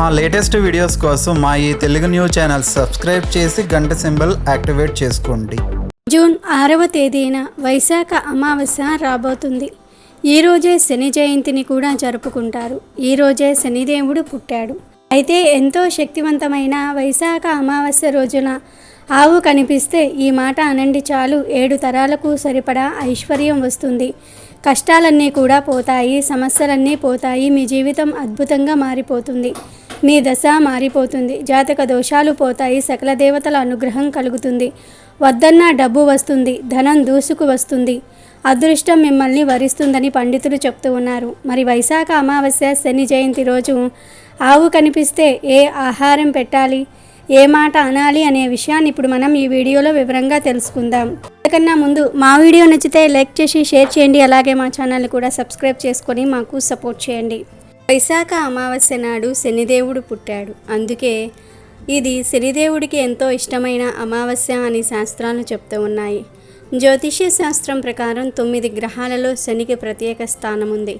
మా latest videos కోసం మా ఈ తెలుగు న్యూస్ ఛానల్ సబ్స్క్రైబ్ చేసి గంట సింబల్ యాక్టివేట్ చేసుకోండి. జూన్ ఆరవ తేదీన వైశాఖ అమావాస్య రాబోతుంది. ఈరోజే శని జయంతిని కూడా జరుపుకుంటారు. ఈరోజే శనిదేవుడు పుట్టాడు. అయితే ఎంతో శక్తివంతమైన వైశాఖ అమావాస్య రోజున ఆవు కనిపిస్తే ఈ మాట అనండి చాలు. ఏడు తరాలకు సరిపడా ఐశ్వర్యం వస్తుంది. కష్టాలన్నీ కూడా పోతాయి సమస్యలన్నీ పోతాయి మీ జీవితం అద్భుతంగా మారిపోతుంది. మీ దశ మారిపోతుంది. జాతక దోషాలు పోతాయి. సకల దేవతల అనుగ్రహం కలుగుతుంది. వద్దన్న డబ్బు వస్తుంది. ధనం దూసుకు వస్తుంది. అదృష్టం మిమ్మల్ని వరిస్తుందని పండితులు చెప్తూ ఉన్నారు. మరి వైశాఖ అమావాస్య శని జయంతి రోజు ఆవు కనిపిస్తే ఏ ఆహారం పెట్టాలి? ఏ మాట అనాలి అనే విషయాన్ని ఇప్పుడు మనం ఈ వీడియోలో వివరంగా తెలుసుకుందాం. అంతకన్నా ముందు మా వీడియో నచ్చితే లైక్ చేసి షేర్ చేయండి. అలాగే మా ఛానల్ని కూడా సబ్స్క్రైబ్ చేసుకొని మాకు సపోర్ట్ చేయండి. వైశాఖ అమావాస్య నాడు శనిదేవుడు పుట్టాడు. అందుకే ఇది శనిదేవుడికి ఎంతో ఇష్టమైన అమావాస్య అని శాస్త్రాలు చెప్తూ ఉన్నాయి. జ్యోతిష్య శాస్త్రం ప్రకారం తొమ్మిది గ్రహాలలో శనికి ప్రత్యేక స్థానం ఉంది.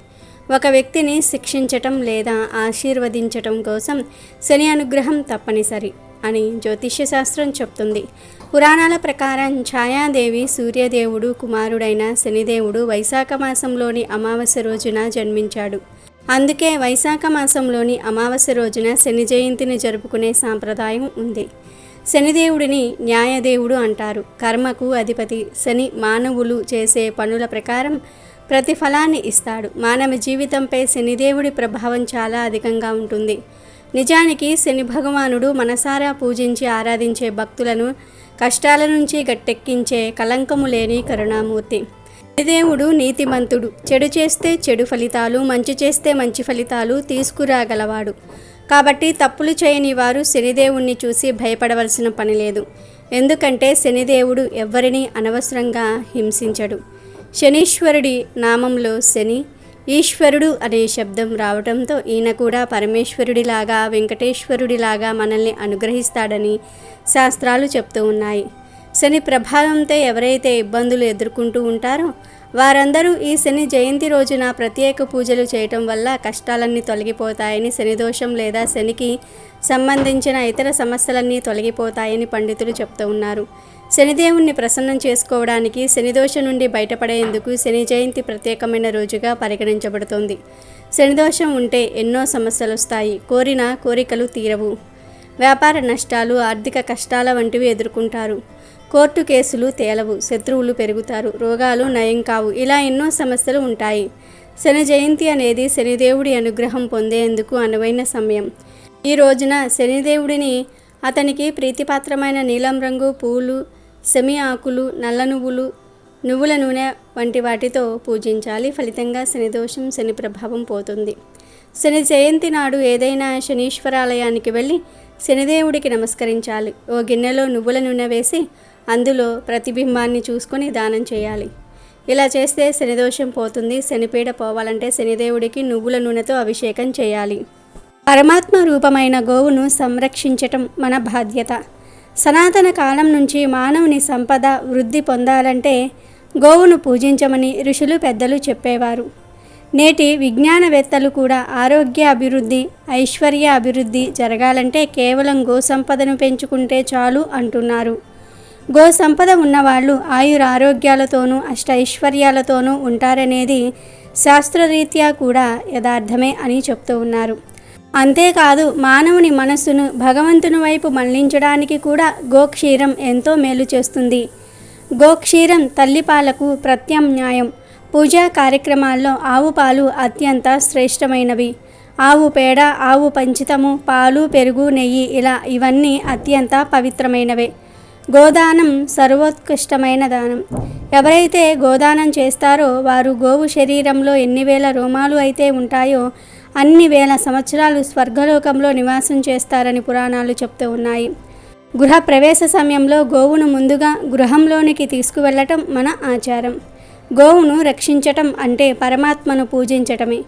ఒక వ్యక్తిని శిక్షించటం లేదా ఆశీర్వదించటం కోసం శని అనుగ్రహం తప్పనిసరి అని జ్యోతిష్య శాస్త్రం చెప్తుంది. పురాణాల ప్రకారం ఛాయాదేవి సూర్యదేవుడు కుమారుడైన శనిదేవుడు వైశాఖ మాసంలోని అమావాస్య రోజున జన్మించాడు. అందుకే వైశాఖ మాసంలోని అమావాస్య రోజున శని జయంతిని జరుపుకునే సాంప్రదాయం ఉంది. శనిదేవుడిని న్యాయదేవుడు అంటారు. కర్మకు అధిపతి శని మానవులు చేసే పనుల ప్రకారం ప్రతిఫలాన్ని ఇస్తాడు. మానవ జీవితంపై శనిదేవుడి ప్రభావం చాలా అధికంగా ఉంటుంది. నిజానికి శని భగవానుడు మనసారా పూజించి ఆరాధించే భక్తులను కష్టాల నుంచి గట్టెక్కించే కలంకము లేని కరుణామూర్తి. శనిదేవుడు నీతిమంతుడు. చెడు చేస్తే చెడు ఫలితాలు మంచి చేస్తే మంచి ఫలితాలు తీసుకురాగలవాడు. కాబట్టి తప్పులు చేయని వారు శనిదేవుణ్ణి చూసి భయపడవలసిన పని లేదు. ఎందుకంటే శనిదేవుడు ఎవ్వరినీ అనవసరంగా హింసించడు. శనీశ్వరుడి నామంలో శని ఈశ్వరుడు అనే శబ్దం రావడంతో ఈయన కూడా పరమేశ్వరుడిలాగా వెంకటేశ్వరుడిలాగా మనల్ని అనుగ్రహిస్తాడని శాస్త్రాలు చెప్తూ ఉన్నాయి. శని ప్రభావంతో ఎవరైతే ఇబ్బందులు ఎదుర్కొంటూ ఉంటారో వారందరూ ఈ శని జయంతి రోజున ప్రత్యేక పూజలు చేయటం వల్ల కష్టాలన్నీ తొలగిపోతాయని శనిదోషం లేదా శనికి సంబంధించిన ఇతర సమస్యలన్నీ తొలగిపోతాయని పండితులు చెప్తూ ఉన్నారు. శనిదేవుణ్ణి ప్రసన్నం చేసుకోవడానికి శనిదోషం నుండి బయటపడేందుకు శని జయంతి ప్రత్యేకమైన రోజుగా పరిగణించబడుతుంది. శనిదోషం ఉంటే ఎన్నో సమస్యలు వస్తాయి కోరిన కోరికలు తీరవు. వ్యాపార నష్టాలు ఆర్థిక కష్టాల వంటివి ఎదుర్కొంటారు. కోర్టు కేసులు తేలవు శత్రువులు పెరుగుతారు రోగాలు నయం కావు. ఇలా ఎన్నో సమస్యలు ఉంటాయి. శని జయంతి అనేది శనిదేవుడి అనుగ్రహం పొందేందుకు అనువైన సమయం. ఈ రోజున శనిదేవుడిని అతనికి ప్రీతిపాత్రమైన నీలం రంగు పూలు సెమి ఆకులు నల్ల నువ్వులు నువ్వుల నూనె వంటి వాటితో పూజించాలి. ఫలితంగా శనిదోషం శని ప్రభావం పోతుంది. శని జయంతి నాడు ఏదైనా శనీశ్వరాలయానికి వెళ్ళి శనిదేవుడికి నమస్కరించాలి. ఓ గిన్నెలో నువ్వుల నూనె వేసి అందులో ప్రతిబింబాన్ని చూసుకొని దానం చేయాలి. ఇలా చేస్తే శనిదోషం పోతుంది శనిపీడ పోవాలంటే శనిదేవుడికి నువ్వుల నూనెతో అభిషేకం చేయాలి. పరమాత్మ రూపమైన గోవును సంరక్షించటం మన బాధ్యత. సనాతన కాలం నుంచి మానవుని సంపద వృద్ధి పొందాలంటే గోవును పూజించమని ఋషులు పెద్దలు చెప్పేవారు. నేటి విజ్ఞానవేత్తలు కూడా ఆరోగ్య అభివృద్ధి ఐశ్వర్య అభివృద్ధి జరగాలంటే కేవలం గో సంపదను పెంచుకుంటే చాలు అంటున్నారు. గో సంపద ఉన్నవాళ్ళు ఆయుర ఆరోగ్యాలతోనూ అష్ట ఐశ్వర్యాలతోనూ ఉంటారనేది శాస్త్రరీత్యా కూడా యథార్థమే అని చెప్తూ ఉన్నారు. అంతేకాదు మానవుని మనస్సును భగవంతుని వైపు మళ్ళించడానికి కూడా గోక్షీరం ఎంతో మేలు చేస్తుంది. గోక్షీరం తల్లిపాలకు ప్రత్యామ్నాయం పూజా కార్యక్రమాల్లో ఆవు పాలు అత్యంత శ్రేష్టమైనవి. ఆవు పేడ ఆవు పంచితము పాలు పెరుగు నెయ్యి ఇలా ఇవన్నీ అత్యంత పవిత్రమైనవే. గోదానం సర్వోత్కృష్టమైన దానం. ఎవరైతే గోదానం చేస్తారో వారు గోవు శరీరంలో ఎన్ని వేల రోమాలు అయితే ఉంటాయో అన్ని వేల సంవత్సరాలు స్వర్గలోకంలో నివాసం చేస్తారని పురాణాలు చెప్తూ ఉన్నాయి. గృహ ప్రవేశ సమయంలో గోవును ముందుగా గృహంలోనికి తీసుకువెళ్ళటం మన ఆచారం. గోవును రక్షించటం అంటే పరమాత్మను పూజించటమే.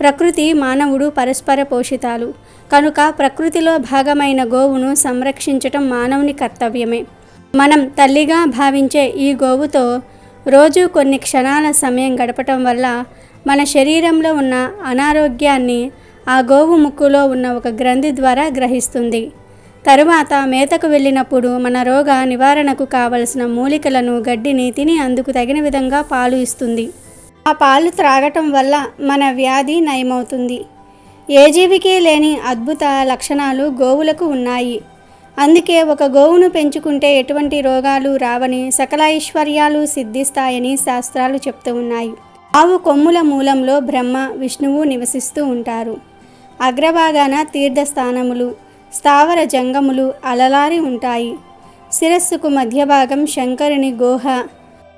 ప్రకృతి మానవుడు పరస్పర పోషితాలు. కనుక ప్రకృతిలో భాగమైన గోవును సంరక్షించటం మానవుని కర్తవ్యమే. మనం తల్లిగా భావించే ఈ గోవుతో రోజు కొన్ని క్షణాల సమయం గడపటం వల్ల మన శరీరంలో ఉన్న అనారోగ్యాన్ని ఆ గోవు ముక్కులో ఉన్న ఒక గ్రంథి ద్వారా గ్రహిస్తుంది. తరువాత మేతకు వెళ్ళినప్పుడు మన రోగ నివారణకు కావలసిన మూలికలను గడ్డిని తిని అందుకు తగిన విధంగా పాలు ఇస్తుంది. ఆ పాలు త్రాగటం వల్ల మన వ్యాధి నయమవుతుంది. ఏ జీవికి లేని అద్భుత లక్షణాలు గోవులకు ఉన్నాయి. అందుకే ఒక గోవును పెంచుకుంటే ఎటువంటి రోగాలు రావని సకల ఐశ్వర్యాలు సిద్ధిస్తాయని శాస్త్రాలు చెప్తూ ఉన్నాయి. ఆవు కొమ్ముల మూలంలో బ్రహ్మ విష్ణువు నివసిస్తూ ఉంటారు. అగ్రభాగాన తీర్థస్థానములు స్థావర జంగములు అలలారి ఉంటాయి. శిరస్సుకు మధ్య భాగం శంకరుని గోహ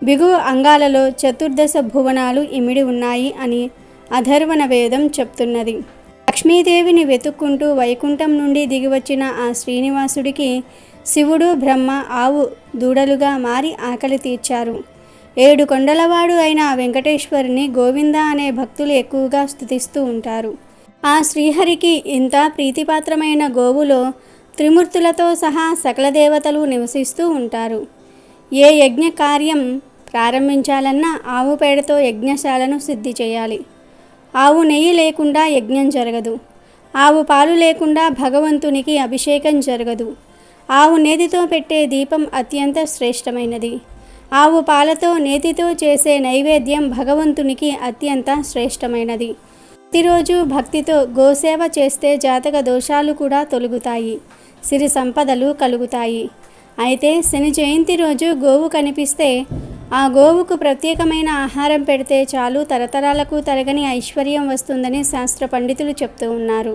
బిగు అంగాలలో చతుర్దశ భువనాలు ఇమిడి ఉన్నాయి అని అధర్వణ వేదం చెప్తున్నది. లక్ష్మీదేవిని వెతుక్కుంటూ వైకుంఠం నుండి దిగివచ్చిన ఆ శ్రీనివాసుడికి శివుడు బ్రహ్మ ఆవు దూడలుగా మారి ఆకలి తీర్చారు. ఏడు కొండలవాడు అయిన ఆ వెంకటేశ్వరుని గోవింద అనే భక్తులు ఎక్కువగా స్థుతిస్తూ ఉంటారు. ఆ శ్రీహరికి ఇంత ప్రీతిపాత్రమైన గోవులో త్రిమూర్తులతో సహా సకల దేవతలు నివసిస్తూ ఉంటారు. ఏ యజ్ఞ కార్యం ప్రారంభించాలన్నా ఆవు పేడతో యజ్ఞశాలను సిద్ధి చేయాలి. ఆవు నెయ్యి లేకుండా యజ్ఞం జరగదు. ఆవు పాలు లేకుండా భగవంతునికి అభిషేకం జరగదు. ఆవు నేతితో పెట్టే దీపం అత్యంత శ్రేష్టమైనది. ఆవు పాలతో నేతితో చేసే నైవేద్యం భగవంతునికి అత్యంత శ్రేష్టమైనది. ప్రతిరోజు భక్తితో గోసేవ చేస్తే జాతక దోషాలు కూడా తొలగుతాయి. సిరి సంపదలు కలుగుతాయి. అయితే శని జయంతి రోజు గోవు కనిపిస్తే ఆ గోవుకు ప్రత్యేకమైన ఆహారం పెడితే చాలు తరతరాలకు తరగని ఐశ్వర్యం వస్తుందని శాస్త్ర పండితులు చెప్తూ ఉన్నారు.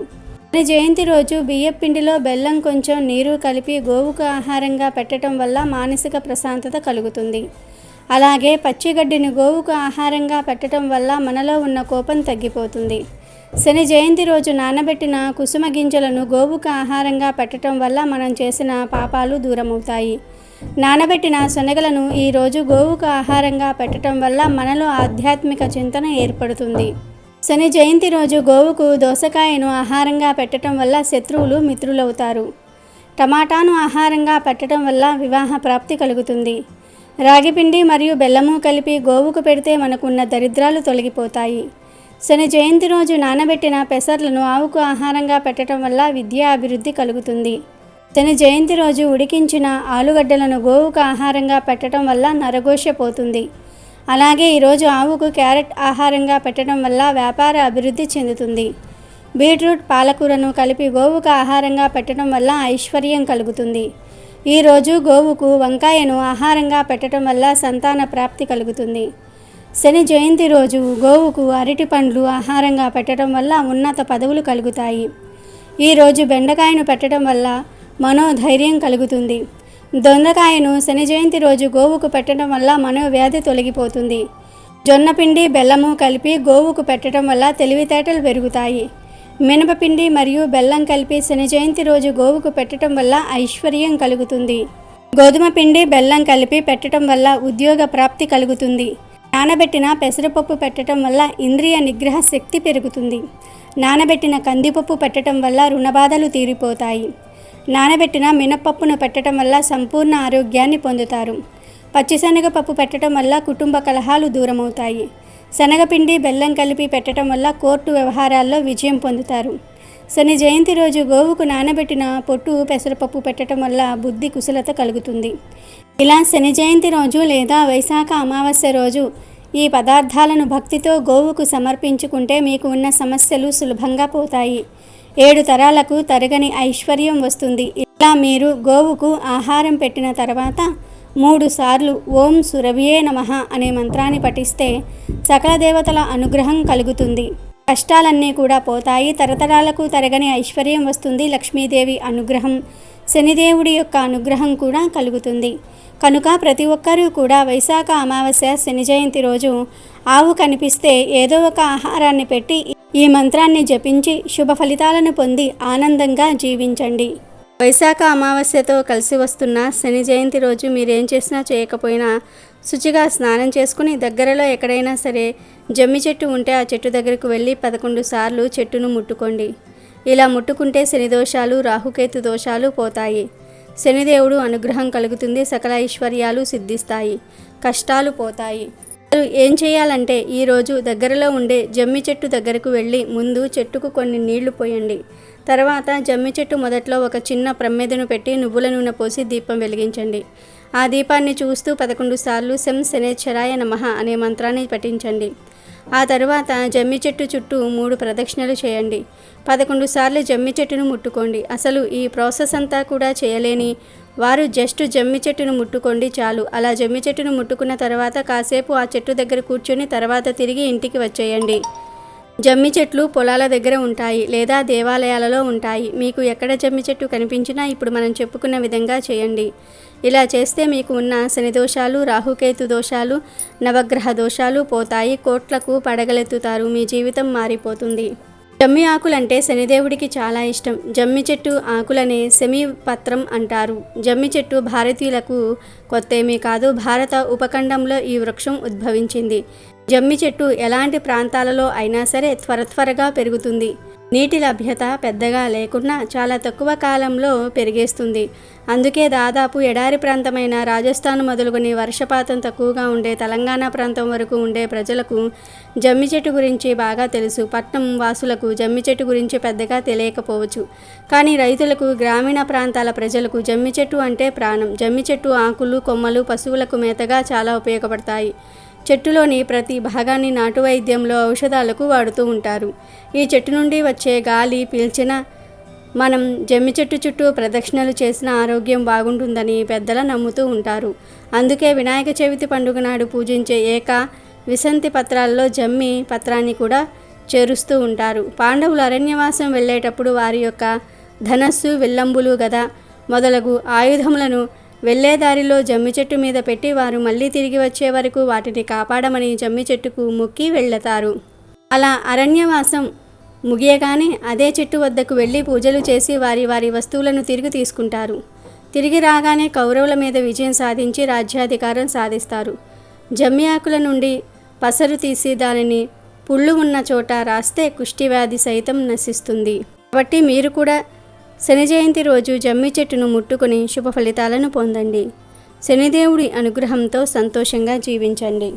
శని జయంతి రోజు బియ్యం పిండిలో బెల్లం కొంచెం నీరు కలిపి గోవుకు ఆహారంగా పెట్టడం వల్ల మానసిక ప్రశాంతత కలుగుతుంది. అలాగే పచ్చిగడ్డిని గోవుకు ఆహారంగా పెట్టడం వల్ల మనలో ఉన్న కోపం తగ్గిపోతుంది. శని జయంతి రోజు నానబెట్టిన కుసుమ గింజలను గోవుకు ఆహారంగా పెట్టడం వల్ల మనం చేసిన పాపాలు దూరమవుతాయి. నానబెట్టిన శనగలను ఈరోజు గోవుకు ఆహారంగా పెట్టడం వల్ల మనలో ఆధ్యాత్మిక చింతన ఏర్పడుతుంది. శని జయంతి రోజు గోవుకు దోసకాయను ఆహారంగా పెట్టడం వల్ల శత్రువులు మిత్రులవుతారు. టమాటాను ఆహారంగా పెట్టడం వల్ల వివాహ ప్రాప్తి కలుగుతుంది. రాగిపిండి మరియు బెల్లము కలిపి గోవుకు పెడితే మనకున్న దరిద్రాలు తొలగిపోతాయి. శని జయంతి రోజు నానబెట్టిన పెసర్లను ఆవుకు ఆహారంగా పెట్టడం వల్ల విద్యా అభివృద్ధి కలుగుతుంది. శని జయంతి రోజు ఉడికించిన ఆలుగడ్డలను గోవుకు ఆహారంగా పెట్టడం వల్ల నరఘోష పోతుంది. అలాగే ఈరోజు ఆవుకు క్యారెట్ ఆహారంగా పెట్టడం వల్ల వ్యాపార అభివృద్ధి చెందుతుంది. బీట్రూట్ పాలకూరను కలిపి గోవుకు ఆహారంగా పెట్టడం వల్ల ఐశ్వర్యం కలుగుతుంది. ఈరోజు గోవుకు వంకాయను ఆహారంగా పెట్టడం వల్ల సంతాన ప్రాప్తి కలుగుతుంది. శని జయంతి రోజు గోవుకు అరటి పండ్లు ఆహారంగా పెట్టడం వల్ల ఉన్నత పదవులు కలుగుతాయి. ఈరోజు బెండకాయను పెట్టడం వల్ల మనోధైర్యం కలుగుతుంది. దొండకాయను శని జయంతి రోజు గోవుకు పెట్టడం వల్ల మనోవ్యాధి తొలగిపోతుంది. జొన్నపిండి బెల్లము కలిపి గోవుకు పెట్టడం వల్ల తెలివితేటలు పెరుగుతాయి. మినపపిండి మరియు బెల్లం కలిపి శని జయంతి రోజు గోవుకు పెట్టడం వల్ల ఐశ్వర్యం కలుగుతుంది. గోధుమ పిండి బెల్లం కలిపి పెట్టడం వల్ల ఉద్యోగ ప్రాప్తి కలుగుతుంది. నానబెట్టిన పెసరపప్పు పెట్టడం వల్ల ఇంద్రియ నిగ్రహ శక్తి పెరుగుతుంది. నానబెట్టిన కందిపప్పు పెట్టడం వల్ల రుణబాధలు తీరిపోతాయి. నానబెట్టిన మినపప్పును పెట్టడం వల్ల సంపూర్ణ ఆరోగ్యాన్ని పొందుతారు. పచ్చిశనగపప్పు పెట్టడం వల్ల కుటుంబ కలహాలు దూరమవుతాయి. శనగపిండి బెల్లం కలిపి పెట్టడం వల్ల కోర్టు వ్యవహారాల్లో విజయం పొందుతారు. శని జయంతి రోజు గోవుకు నానబెట్టిన పొట్టు పెసరపప్పు పెట్టడం వల్ల బుద్ధి కుశలత కలుగుతుంది. ఇలా శని జయంతి రోజు లేదా వైశాఖ అమావాస్య రోజు ఈ పదార్థాలను భక్తితో గోవుకు సమర్పించుకుంటే మీకు ఉన్న సమస్యలు సులభంగా పోతాయి. ఏడు తరాలకు తరగని ఐశ్వర్యం వస్తుంది. ఇలా మీరు గోవుకు ఆహారం పెట్టిన తర్వాత మూడు సార్లు ఓం సురభియే నమః అనే మంత్రాన్ని పఠిస్తే సకల దేవతల అనుగ్రహం కలుగుతుంది. కష్టాలన్నీ కూడా పోతాయి. తరతరాలకు తరగని ఐశ్వర్యం వస్తుంది. లక్ష్మీదేవి అనుగ్రహం శనిదేవుడి యొక్క అనుగ్రహం కూడా కలుగుతుంది. కనుక ప్రతి ఒక్కరూ కూడా వైశాఖ అమావాస్య శని జయంతి రోజు ఆవు కనిపిస్తే ఏదో ఒక ఆహారాన్ని పెట్టి ఈ మంత్రాన్ని జపించి శుభ ఫలితాలను పొంది ఆనందంగా జీవించండి. వైశాఖ అమావాస్యతో కలిసి వస్తున్న శని జయంతి రోజు మీరేం చేసినా చేయకపోయినా శుచిగా స్నానం చేసుకుని దగ్గరలో ఎక్కడైనా సరే జమ్మి చెట్టు ఉంటే ఆ చెట్టు దగ్గరకు వెళ్ళి పదకొండు సార్లు చెట్టును ముట్టుకోండి. ఇలా ముట్టుకుంటే శని దోషాలు రాహుకేతు దోషాలు పోతాయి. శనిదేవుడు అనుగ్రహం కలుగుతుంది సకల ఐశ్వర్యాలు సిద్ధిస్తాయి కష్టాలు పోతాయి. అసలు ఏం చేయాలంటే ఈరోజు దగ్గరలో ఉండే జమ్మి చెట్టు దగ్గరకు వెళ్ళి ముందు చెట్టుకు కొన్ని నీళ్ళు పోయండి. తర్వాత జమ్మి చెట్టు మొదట్లో ఒక చిన్న ప్రమ్మెదను పెట్టి నువ్వుల నూనె పోసి దీపం వెలిగించండి. ఆ దీపాన్ని చూస్తూ పదకొండు సార్లు శం శనేశ్వరాయ నమః అనే మంత్రాన్ని పఠించండి. ఆ తరువాత జమ్మి చెట్టు చుట్టూ మూడు ప్రదక్షిణలు చేయండి. పదకొండు సార్లు జమ్మి చెట్టును ముట్టుకోండి. అసలు ఈ ప్రాసెస్ అంతా కూడా చేయలేని వారు జస్ట్ జమ్మి చెట్టును ముట్టుకోండి చాలు. అలా జమ్మి చెట్టును ముట్టుకున్న తర్వాత కాసేపు ఆ చెట్టు దగ్గర కూర్చొని తర్వాత తిరిగి ఇంటికి వచ్చేయండి. జమ్మి చెట్లు పొలాల దగ్గర ఉంటాయి లేదా దేవాలయాలలో ఉంటాయి. మీకు ఎక్కడ జమ్మి చెట్టు కనిపించినా ఇప్పుడు మనం చెప్పుకున్న విధంగా చేయండి. ఇలా చేస్తే మీకు ఉన్న శని దోషాలు రాహుకేతు దోషాలు నవగ్రహ దోషాలు పోతాయి. కోట్లకు పడగలెత్తుతారు. మీ జీవితం మారిపోతుంది. జమ్మి ఆకులంటే శనిదేవుడికి చాలా ఇష్టం. జమ్మి చెట్టు ఆకులనే సెమి పత్రం అంటారు. జమ్మి చెట్టు భారతీయులకు కొత్తేమీ కాదు. భారత ఉపఖండంలో ఈ వృక్షం ఉద్భవించింది. జమ్మి చెట్టు ఎలాంటి ప్రాంతాలలో అయినా సరే త్వర త్వరగా పెరుగుతుంది. నీటి లభ్యత పెద్దగా లేకున్నా చాలా తక్కువ కాలంలో పెరిగేస్తుంది. అందుకే దాదాపు ఎడారి ప్రాంతమైన రాజస్థాన్ మొదలుకొని వర్షపాతం తక్కువగా ఉండే తెలంగాణ ప్రాంతం వరకు ఉండే ప్రజలకు జమ్మి చెట్టు గురించి బాగా తెలుసు. పట్నం వాసులకు జమ్మి చెట్టు గురించి పెద్దగా తెలియకపోవచ్చు. కానీ రైతులకు గ్రామీణ ప్రాంతాల ప్రజలకు జమ్మి చెట్టు అంటే ప్రాణం. జమ్మి చెట్టు ఆకులు కొమ్మలు పశువులకు మేతగా చాలా ఉపయోగపడతాయి. చెట్టులోని ప్రతి భాగాన్ని నాటు వైద్యంలో ఔషధాలకు వాడుతూ ఉంటారు. ఈ చెట్టు నుండి వచ్చే గాలి పీల్చిన మనం జమ్మి చెట్టు చుట్టూ ప్రదక్షిణలు చేసిన ఆరోగ్యం బాగుంటుందని పెద్దల నమ్ముతూ ఉంటారు. అందుకే వినాయక చవితి పండుగ నాడు పూజించే ఏక విసంతి పత్రాల్లో జమ్మి పత్రాన్ని కూడా చేరుస్తూ ఉంటారు. పాండవులు అరణ్యవాసం వెళ్ళేటప్పుడు వారి యొక్క ధనస్సు విల్లంబులు గద మొదలగు ఆయుధములను వెళ్ళే దారిలో జమ్మి చెట్టు మీద పెట్టి వారు మళ్ళీ తిరిగి వచ్చే వరకు వాటిని కాపాడమని జమ్మి చెట్టుకు మొక్కి వెళ్తారు అలా అరణ్యవాసం ముగియగానే అదే చెట్టు వద్దకు వెళ్ళి పూజలు చేసి వారి వారి వస్తువులను తిరిగి తీసుకుంటారు. తిరిగి రాగానే కౌరవుల మీద విజయం సాధించి రాజ్యాధికారం సాధిస్తారు. జమ్మి ఆకుల నుండి పసరు తీసి దానిని పుళ్ళు ఉన్న చోట రాస్తే కుష్టివ్యాధి సైతం నశిస్తుంది. కాబట్టి మీరు కూడా శని జయంతి రోజు జమ్మి చెట్టును ముట్టుకుని శుభ ఫలితాలను పొందండి. శనిదేవుడి అనుగ్రహంతో సంతోషంగా జీవించండి.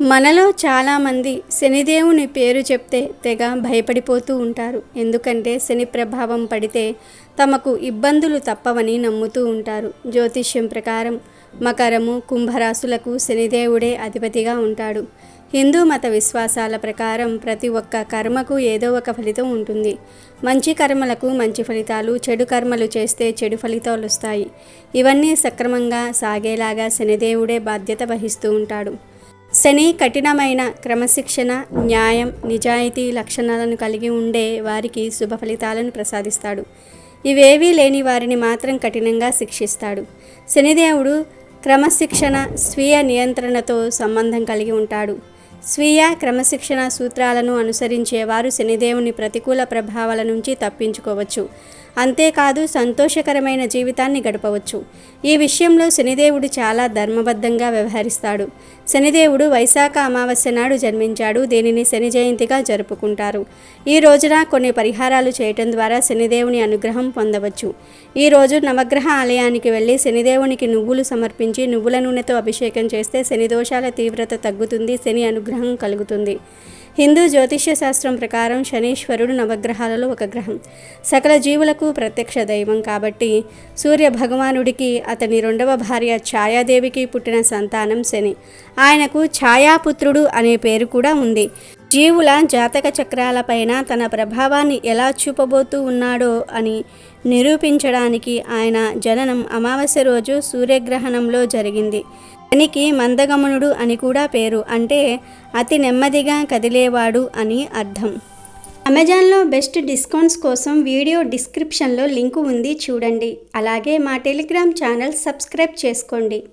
మనలో చాలామంది శనిదేవుని పేరు చెప్తే తెగ భయపడిపోతూ ఉంటారు. ఎందుకంటే శని ప్రభావం పడితే తమకు ఇబ్బందులు తప్పవని నమ్ముతూ ఉంటారు. జ్యోతిష్యం ప్రకారం మకరము కుంభరాశులకు శనిదేవుడే అధిపతిగా ఉంటాడు. హిందూ మత విశ్వాసాల ప్రకారం ప్రతి ఒక్క కర్మకు ఏదో ఒక ఫలితం ఉంటుంది. మంచి కర్మలకు మంచి ఫలితాలు చెడు కర్మలు చేస్తే చెడు ఫలితాలు వస్తాయి. ఇవన్నీ సక్రమంగా సాగేలాగా శనిదేవుడే బాధ్యత వహిస్తూ ఉంటాడు. శని కఠినమైన క్రమశిక్షణ న్యాయం నిజాయితీ లక్షణాలను కలిగి ఉండే వారికి శుభ ఫలితాలను ప్రసాదిస్తాడు. ఇవేవీ లేని వారిని మాత్రం కఠినంగా శిక్షిస్తాడు. శనిదేవుడు క్రమశిక్షణ స్వీయ నియంత్రణతో సంబంధం కలిగి ఉంటాడు. స్వీయ క్రమశిక్షణ సూత్రాలను అనుసరించేవారు శనిదేవుని ప్రతికూల ప్రభావాల నుంచి తప్పించుకోవచ్చు. అంతేకాదు సంతోషకరమైన జీవితాన్ని గడపవచ్చు. ఈ విషయంలో శనిదేవుడు చాలా ధర్మబద్ధంగా వ్యవహరిస్తాడు. శనిదేవుడు వైశాఖ అమావాస్య నాడు జన్మించాడు. దీనిని శని జయంతిగా జరుపుకుంటారు. ఈ రోజున కొన్ని పరిహారాలు చేయటం ద్వారా శనిదేవుని అనుగ్రహం పొందవచ్చు. ఈ రోజు నవగ్రహ ఆలయానికి వెళ్ళి శనిదేవునికి నువ్వులు సమర్పించి నువ్వుల నూనెతో అభిషేకం చేస్తే శని దోషాల తీవ్రత తగ్గుతుంది శని అనుగ్రహం కలుగుతుంది. హిందూ జ్యోతిష్య శాస్త్రం ప్రకారం శనీశ్వరుడు నవగ్రహాలలో ఒక గ్రహం. సకల జీవులకు ప్రత్యక్ష దైవం కాబట్టి సూర్య భగవానుడికి అతని రెండవ భార్య ఛాయాదేవికి పుట్టిన సంతానం శని. ఆయనకు ఛాయాపుత్రుడు అనే పేరు కూడా ఉంది. జీవుల జాతక చక్రాలపైన తన ప్రభావాన్ని ఎలా చూపబోతూ ఉన్నాడో అని నిరూపించడానికి ఆయన జననం అమావాస్య రోజు సూర్యగ్రహణంలో జరిగింది. శనికి మందగమనుడు అని కూడా పేరు. అంటే అతి నెమ్మదిగా కదిలేవాడు అని అర్థం. అమెజాన్లో బెస్ట్ డిస్కౌంట్స్ కోసం వీడియో డిస్క్రిప్షన్లో లింకు ఉంది చూడండి. అలాగే మా టెలిగ్రామ్ ఛానల్ సబ్స్క్రైబ్ చేసుకోండి.